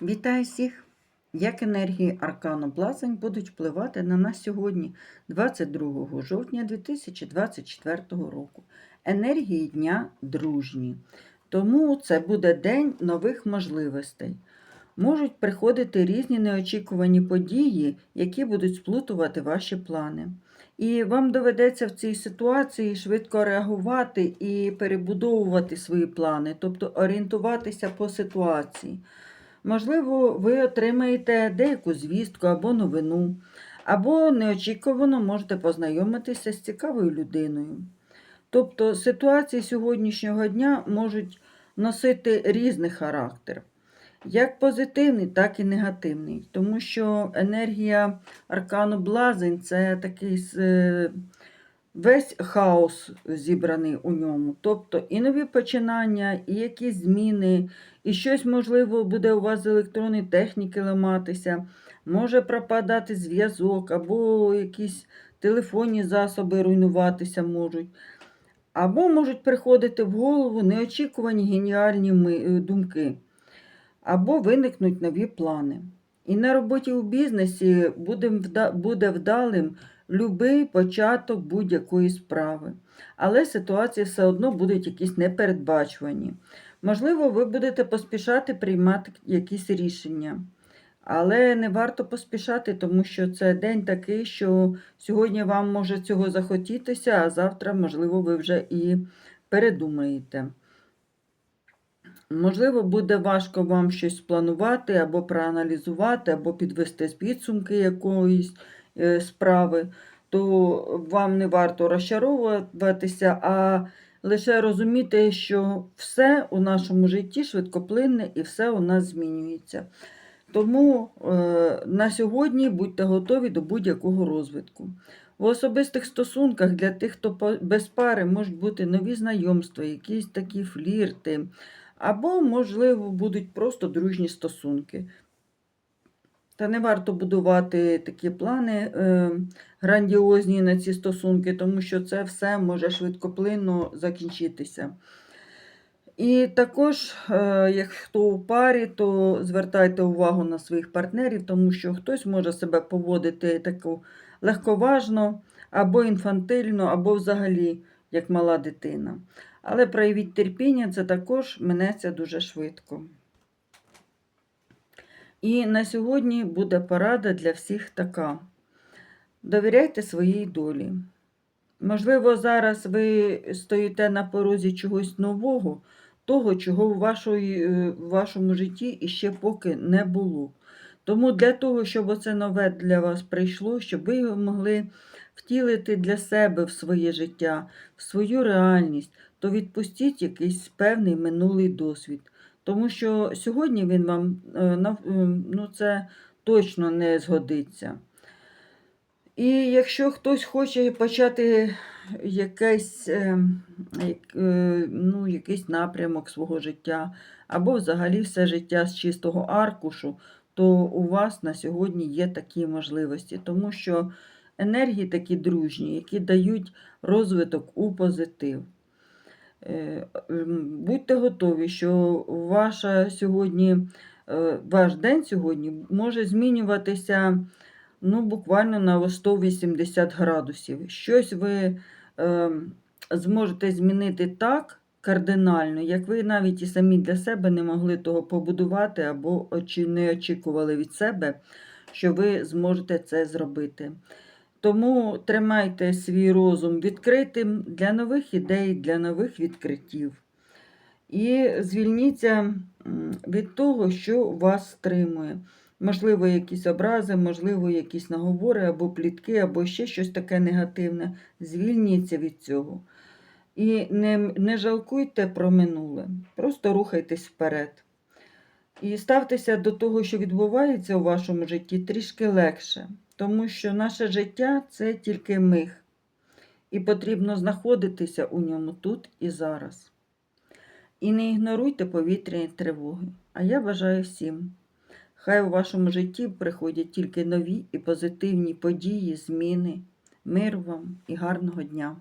Вітаю всіх! Як енергії Аркану Блазень будуть впливати на нас сьогодні, 22 жовтня 2024 року. Енергії дня дружні. Тому це буде день нових можливостей. Можуть приходити різні неочікувані події, які будуть сплутувати ваші плани. І вам доведеться в цій ситуації швидко реагувати і перебудовувати свої плани, тобто орієнтуватися по ситуації. Можливо, ви отримаєте деяку звістку або новину, або неочікувано можете познайомитися з цікавою людиною. Тобто ситуації сьогоднішнього дня можуть носити різний характер, як позитивний, так і негативний. Тому що енергія аркану Блазень це такий е, весь хаос зібраний у ньому. Тобто і нові починання, і якісь зміни, і щось, можливо, буде у вас з електронної техніки ламатися, може пропадати зв'язок, або якісь телефонні засоби руйнуватися можуть. Або можуть приходити в голову неочікувані геніальні е, думки, або виникнуть нові плани. І на роботі у бізнесі буде вдалим любий початок будь-якої справи. Але ситуації все одно будуть якісь непередбачувані. Можливо, ви будете поспішати приймати якісь рішення. Але не варто поспішати, тому що це день такий, що сьогодні вам може цього захотітися, а завтра, можливо, ви вже і передумаєте. Можливо, буде важко вам щось спланувати, або проаналізувати, або підвести підсумки якоїсь справи, то вам не варто розчаровуватися, а лише розуміти, що все у нашому житті швидкоплинне і все у нас змінюється. Тому е, на сьогодні будьте готові до будь-якого розвитку. В особистих стосунках для тих, хто без пари, можуть бути нові знайомства, якісь такі флірти, або, можливо, будуть просто дружні стосунки. Та не варто будувати такі плани е, грандіозні на ці стосунки, тому що це все може швидкоплинно закінчитися. І також, е, як хто у парі, то звертайте увагу на своїх партнерів, тому що хтось може себе поводити таку легковажно, або інфантильно, або взагалі як мала дитина. Але проявіть терпіння, це також минеться дуже швидко. І на сьогодні буде порада для всіх така. Довіряйте своїй долі. Можливо, зараз ви стоїте на порозі чогось нового, того, чого в, вашої, е, в вашому житті іще поки не було. Тому для того, щоб оце нове для вас прийшло, щоб ви його могли втілити для себе в своє життя, в свою реальність, то відпустіть якийсь певний минулий досвід. Тому що сьогодні він вам е, е, ну, це точно не згодиться. І якщо хтось хоче почати якийсь, е, ну, якийсь напрямок свого життя, або взагалі все життя з чистого аркушу, то у вас на сьогодні є такі можливості, тому що енергії такі дружні, які дають розвиток у позитив. Будьте готові, що ваша сьогодні, е, ваш день сьогодні може змінюватися ну, буквально на 180 градусів. Щось ви е, зможете змінити так кардинально, як ви навіть і самі для себе не могли того побудувати, або не очікували від себе, що ви зможете це зробити. Тому тримайте свій розум відкритим для нових ідей, для нових відкриттів. І звільніться від того, що вас стримує. Можливо, якісь образи, можливо, якісь наговори або плітки, або ще щось таке негативне. Звільніться від цього. І не, не жалкуйте про минуле. Просто рухайтесь вперед. І ставтеся до того, що відбувається у вашому житті, трішки легше тому що наше життя це тільки миг, і потрібно знаходитися у ньому тут і зараз. І не ігноруйте повітряні тривоги. А я бажаю всім. Хай у вашому житті приходять тільки нові і позитивні події, зміни, мир вам і гарного дня!